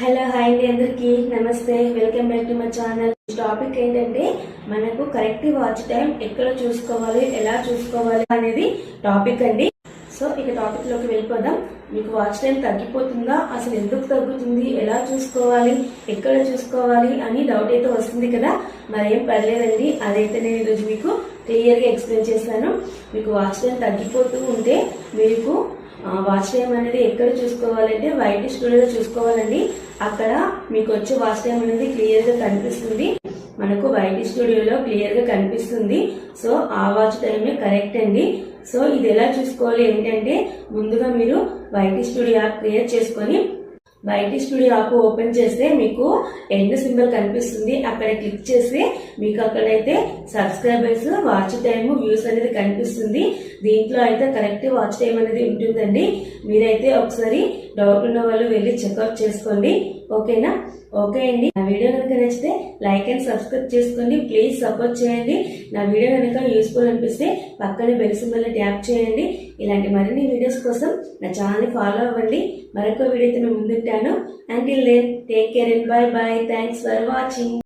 Hello hi అండి అందరికి. నమస్తే. Welcome back to my channel. Topic ఏంటంటే మనకు కరెక్ట్ వాచ్ టైం ఎక్కడ చూసుకోవాలి ఎలా చూసుకోవాలి అనేది టాపిక్ అండి. సో ఇక టాపిక్లోకి వెళ్ళిపోదాం. మీకు వాచ్ టైం తగ్గిపోతుందా? అసలు ఎందుకు తగ్గుతుంది? ఎలా చూసుకోవాలి? ఎక్కడ చూసుకోవాలి? అని డౌట్ అయితే వస్తుంది కదా. మరేం పర్లేదండి. అదైతే నేను ఈరోజు మీకు క్లియర్గా ఎక్స్ప్లెయిన్ చేశాను. మీకు వాచ్ టైం తగ్గిపోతూ ఉంటే మీకు వాచ్ టైం అనేది ఎక్కడ చూసుకోవాలంటే వైట్ స్టూడియోలో చూసుకోవాలండి. అక్కడ మీకు వచ్చే వాచ్ టైం అనేది క్లియర్గా కనిపిస్తుంది. మనకు వైట్ స్టూడియోలో క్లియర్గా కనిపిస్తుంది. సో ఆ వాచ్ టైమే కరెక్ట్ అండి. సో ఇది ఎలా చూసుకోవాలి ఏంటంటే ముందుగా మీరు వైట్ స్టూడియో యాప్ క్రియేట్ చేసుకొని వైట్ స్టూడియో యాప్ ఓపెన్ చేస్తే మీకు ఎండ్ సింబల్ కనిపిస్తుంది. అక్కడ క్లిక్ చేస్తే మీకు అక్కడైతే సబ్స్క్రైబర్స్ వాచ్ టైమ్ వ్యూస్ అనేది కనిపిస్తుంది. దీంట్లో అయితే కరెక్ట్ వాచ్ టైం అనేది ఉంటుందండి. మీరైతే ఒకసారి డౌట్ ఉన్న వాళ్ళు వెళ్ళి చెకప్ చేసుకోండి. ఓకేనా? ఓకే అండి. నా వీడియో కనుక నచ్చితే లైక్ అండ్ సబ్స్క్రైబ్ చేసుకోండి. ప్లీజ్ సపోర్ట్ చేయండి. నా వీడియో కనుక యూస్ఫుల్ అనిపిస్తే పక్కనే బెల్ సింబల్ ట్యాప్ చేయండి. ఇలాంటి మరిన్ని వీడియోస్ కోసం నా ఛానల్ని ఫాలో అవ్వండి. మరొక వీడియోతో నేను ముందుంటాను. Until then take care and bye bye thanks for watching